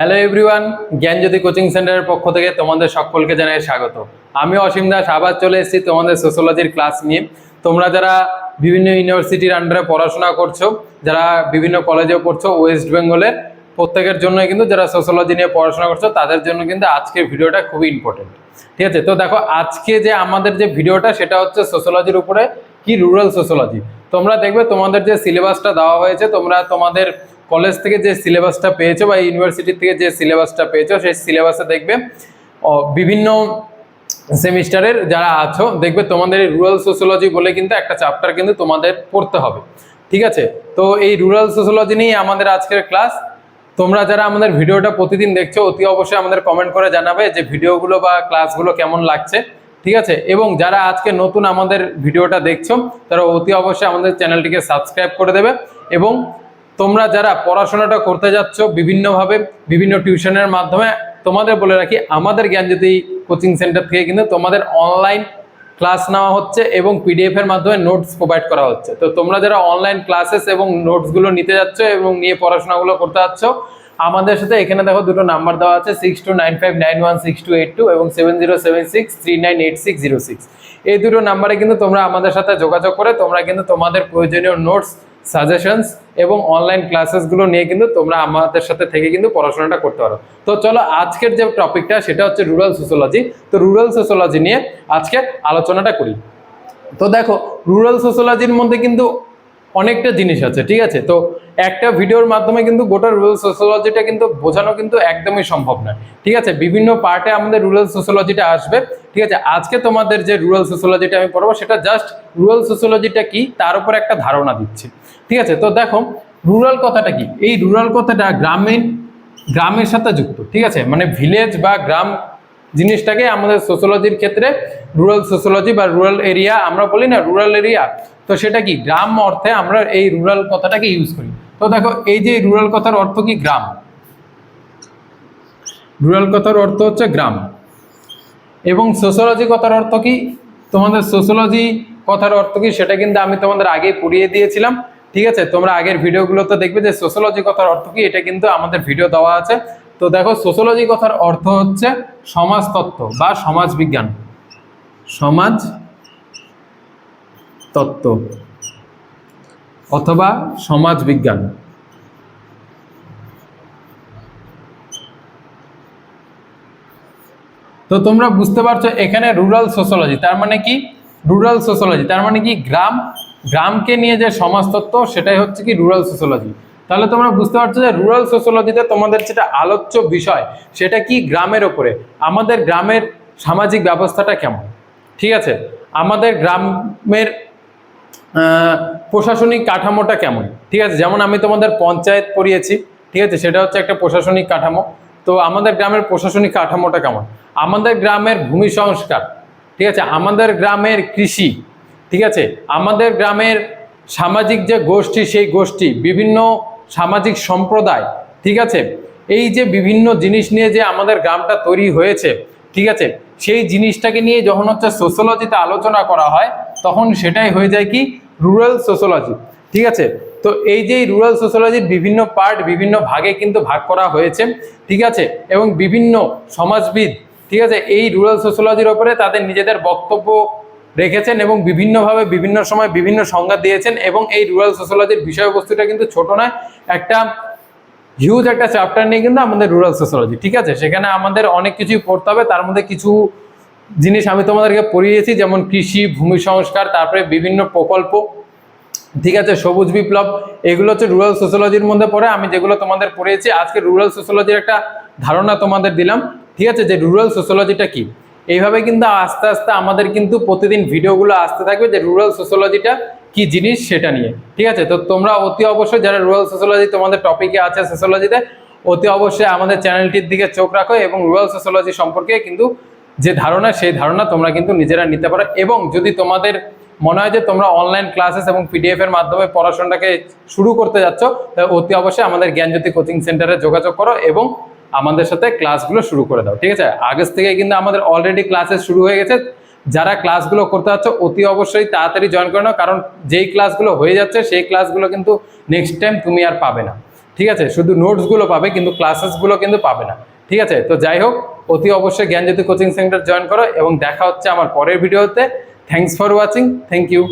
Hello everyone জ্ঞানজ্যোতি coaching সেন্টারের পক্ষ থেকে তোমাদের সকলকে জানাই স্বাগত। আমি অসীম দাস, আবার চলে এসেছি তোমাদের সোশ্যোলজির ক্লাস নিয়ে। তোমরা যারা বিভিন্ন ইউনিভার্সিটির আন্ডারে পড়াশোনা করছ, যারা বিভিন্ন কলেজেও পড়ছো ওয়েস্ট বেঙ্গলের প্রত্যেকের জন্য কিন্তু যারা সোশ্যোলজি নিয়ে পড়াশোনা করছ, তাদের জন্য কিন্তু আজকের ভিডিওটা খুবই ইম্পর্টেন্ট ঠিক আছে? তো দেখো, আজকে যে আমাদের যে ভিডিওটা, সেটা হচ্ছে সোশ্যোলজির উপরে কি রুরাল সোশ্যোলজি তোমরা দেখবে তোমাদের যে সিলেবাসটা দেওয়া হয়েছে, তোমরা তোমাদের কলেজ থেকে যে সিলেবাসটা পেয়েছ বা ইউনিভার্সিটি থেকে যে সিলেবাসটা পেয়েছ, সেই সিলেবাসে দেখবে বিভিন্ন সেমিস্টারের যারা আছো, দেখবে তোমাদের রুরাল সোশ্যোলজি বলে কিন্তু একটা চ্যাপ্টার কিন্তু তোমাদের পড়তে হবে। ঠিক আছে? তো এই রুরাল সোশ্যোলজি নিয়ে আমাদের আজকের ক্লাস তোমরা যারা আমাদের ভিডিওটা প্রতিদিন দেখছ, অতি অবশ্যই আমাদের কমেন্ট করে জানাবে যে ভিডিওগুলো বা ক্লাসগুলো কেমন লাগছে। ঠিক আছে? এবং যারা আজকে নতুন আমাদের ভিডিওটা দেখছ, তারা অতি অবশ্যই আমাদের চ্যানেলটিকে সাবস্ক্রাইব করে দেবে এবং তোমরা যারা পড়াশোনাটা করতে যাচ্ছ বিভিন্নভাবে, বিভিন্ন টিউশনের মাধ্যমে, তোমাদের বলে রাখি, আমাদের জ্ঞানজ্যোতি কোচিং সেন্টার থেকে কিন্তু তোমাদের অনলাইন ক্লাস নেওয়া হচ্ছে এবং পিডিএফ এর মাধ্যমে নোটস প্রোভাইড করা হচ্ছে। তো তোমরা যারা অনলাইন ক্লাসেস এবং নোটসগুলো নিতে যাচ্ছ এবং নিয়ে পড়াশোনাগুলো করতে যাচ্ছ আমাদের সাথে এখানে দেখো দুটো নাম্বার দেওয়া আছে six two nine five nine one six two eight two এবং seven zero seven six three nine eight six zero six এই দুটো নাম্বারে কিন্তু তোমরা আমাদের সাথে যোগাযোগ করে তোমরা কিন্তু তোমাদের প্রয়োজনীয় নোটস সাজেশনস এবং অনলাইন ক্লাসেসগুলো নিয়ে কিন্তু তোমরা আমাদের সাথে থেকে কিন্তু পড়াশোনাটা করতে পারো। তো চলো আজকের যে টপিকটা সেটা হচ্ছে রুরাল সোশ্যোলজি তো রুরাল সোশ্যোলজি নিয়ে আজকে আলোচনাটা করি। তো দেখো রুরাল সোশ্যোলজির মধ্যে কিন্তু অনেকটা জিনিস আছে, ঠিক আছে? তো একটা ভিডিওর মাধ্যমে কিন্তু গোটা রুরাল সোশ্যোলজিটা কিন্তু বোঝানো কিন্তু একদমই সম্ভব নয়, ঠিক আছে? বিভিন্ন পার্টে আমাদের রুরাল সোশ্যোলজিটা আসবে, ঠিক আছে? আজকে তোমাদের যে রুরাল সোশ্যোলজিটা আমি পড়ব, সেটা জাস্ট রুরাল সোশ্যোলজিটা কি? তার উপর একটা ধারণা দিচ্ছি, ঠিক আছে? তো দেখো রুরাল কথাটা কি? এই রুরাল কথাটা গ্রামীণ, গ্রামের সাথে যুক্ত, ঠিক আছে? মানে ভিলেজ বা গ্রাম জিনিসটাকে আমাদের সোশ্যোলজির ক্ষেত্রে রুরাল সোশ্যোলজি বা রুরাল এরিয়া আমরা বলি না রুরাল এরিয়া তো সেটা কি? গ্রাম অর্থে আমরা এই রুরাল কথাটাকে ইউজ করি। তো দেখো, এই যে রুরাল কথার অর্থ কি? গ্রাম। রুরাল কথার অর্থ হচ্ছে গ্রাম। এবং সোশ্যোলজি কথার অর্থ কি? তোমাদের সোশ্যোলজি কথার অর্থ কি? সেটা কিন্তু আমি তোমাদের আগে পড়িয়ে দিয়েছিলাম। ঠিক আছে? তোমরা আগের ভিডিওগুলোতে দেখবে যে সোশ্যোলজি কথার অর্থ কি? এটা কিন্তু আমাদের ভিডিও দেওয়া আছে। তো দেখো সোশ্যোলজি কথার অর্থ হচ্ছে সমাজতত্ত্ব বা সমাজ বিজ্ঞান সমাজ তত্ত্ব অথবা সমাজ বিজ্ঞান তো তোমরা বুঝতে পারছ এখানে রুরাল সোশ্যোলজি তার মানে কি? রুরাল সোশ্যোলজি তার মানে কি? গ্রাম, গ্রামকে নিয়ে যে সমাজতত্ত্ব, সেটাই হচ্ছে কি রুরাল সোশ্যোলজি তাহলে তোমরা বুঝতে পারছ যে রুরাল সোশ্যোলজিতে তোমাদের যেটা আলোচ্য বিষয়, সেটা কি গ্রামের ওপরে? আমাদের গ্রামের সামাজিক ব্যবস্থাটা কেমন? ঠিক আছে? আমাদের গ্রামের প্রশাসনিক কাঠামোটা কেমন? ঠিক আছে, যেমন আমি তোমাদের পঞ্চায়েত পড়িয়েছি, ঠিক আছে, সেটা হচ্ছে একটা প্রশাসনিক কাঠামো। তো আমাদের গ্রামের প্রশাসনিক কাঠামোটা কেমন? আমাদের গ্রামের ভূমি সংস্কার, ঠিক আছে, আমাদের গ্রামের কৃষি, ঠিক আছে, আমাদের গ্রামের সামাজিক যে গোষ্ঠী, সেই গোষ্ঠী, বিভিন্ন সামাজিক সম্প্রদায়, ঠিক আছে, এই যে বিভিন্ন জিনিস নিয়ে যে আমাদের গ্রামটা তৈরি হয়েছে ঠিক আছে? সেই জিনিসটাকে নিয়ে যখন হচ্ছে সোশ্যোলজিতে আলোচনা করা হয়, তখন সেটাই হয়ে যায় কি? রুরাল সোশ্যোলজি ঠিক আছে? তো এই যে রুরাল সোশ্যোলজির বিভিন্ন পার্ট বিভিন্ন ভাগে কিন্তু ভাগ করা হয়েছে, ঠিক আছে? এবং বিভিন্ন সমাজবিদ, ঠিক আছে? এই রুরাল সোশ্যোলজির ওপরে তাদের নিজেদের বক্তব্য রেখেছেন এবং বিভিন্নভাবে বিভিন্ন সময় বিভিন্ন সংজ্ঞা দিয়েছেন এবং এই রুরাল সোশ্যোলজির বিষয়বস্তুটা কিন্তু ছোট নয়, একটা হিউজ একটা চ্যাপ্টার নিয়ে কিন্তু আমাদের রুরাল সোশ্যোলজি ঠিক আছে? সেখানে আমাদের অনেক কিছুই পড়তে হবে। তার মধ্যে কিছু জিনিস আমি তোমাদেরকে পড়িয়েছি, যেমন কৃষি, ভূমি সংস্কার, তারপরে বিভিন্ন প্রকল্প, ঠিক আছে? সবুজ বিপ্লব, এগুলো হচ্ছে রুরাল সোশ্যোলজির মধ্যে পড়ে। আমি যেগুলো তোমাদের পড়িয়েছি, আজকে রুরাল সোশ্যোলজির একটা ধারণা তোমাদের দিলাম, ঠিক আছে? যে রুরাল সোশ্যোলজিটা কি? এইভাবে কিন্তু আস্তে আস্তে আমাদের কিন্তু প্রতিদিন ভিডিওগুলো আসতে থাকবে যে রুরাল সোশ্যোলজিটা কি জিনিস সেটা নিয়ে। ঠিক আছে? তো তোমরা অতি অবশ্যই যারা রুরাল সোশ্যোলজি তোমাদের টপিকে আছে সোশ্যোলজিতে অতি অবশ্যই আমাদের চ্যানেলটির দিকে চোখ রাখো এবং রুরাল সোশ্যোলজি সম্পর্কে কিন্তু যে ধারণা, সেই ধারণা তোমরা কিন্তু নিজেরা নিতে পারো এবং যদি তোমাদের মনে হয় যে তোমরা অনলাইন ক্লাসেস এবং পিডিএফ এর মাধ্যমে পড়াশোনাটাকে শুরু করতে যাচ্ছ অতি অবশ্যই আমাদের জ্ঞানজ্যোতি কোচিং সেন্টারে যোগাযোগ করো এবং আমাদের সাথে ক্লাসগুলো শুরু করে দাও। ঠিক আছে? আগের থেকে কিন্তু আমাদের অলরেডি ক্লাসেস শুরু হয়ে গেছে। যারা ক্লাসগুলো করতে হচ্ছে অতি অবশ্যই তাড়াতাড়ি জয়েন করে নাও, কারণ যেই ক্লাসগুলো হয়ে যাচ্ছে, সেই ক্লাসগুলো কিন্তু নেক্সট টাইম তুমি আর পাবে না। ঠিক আছে? শুধু নোটসগুলো পাবে, কিন্তু ক্লাসেসগুলো কিন্তু পাবে না। ঠিক আছে? তো যাই হোক, অতি অবশ্যই জ্ঞানজ্যোতি কোচিং সেন্টার জয়েন করো এবং দেখা হচ্ছে আমার পরের ভিডিওতে thanks for watching thank you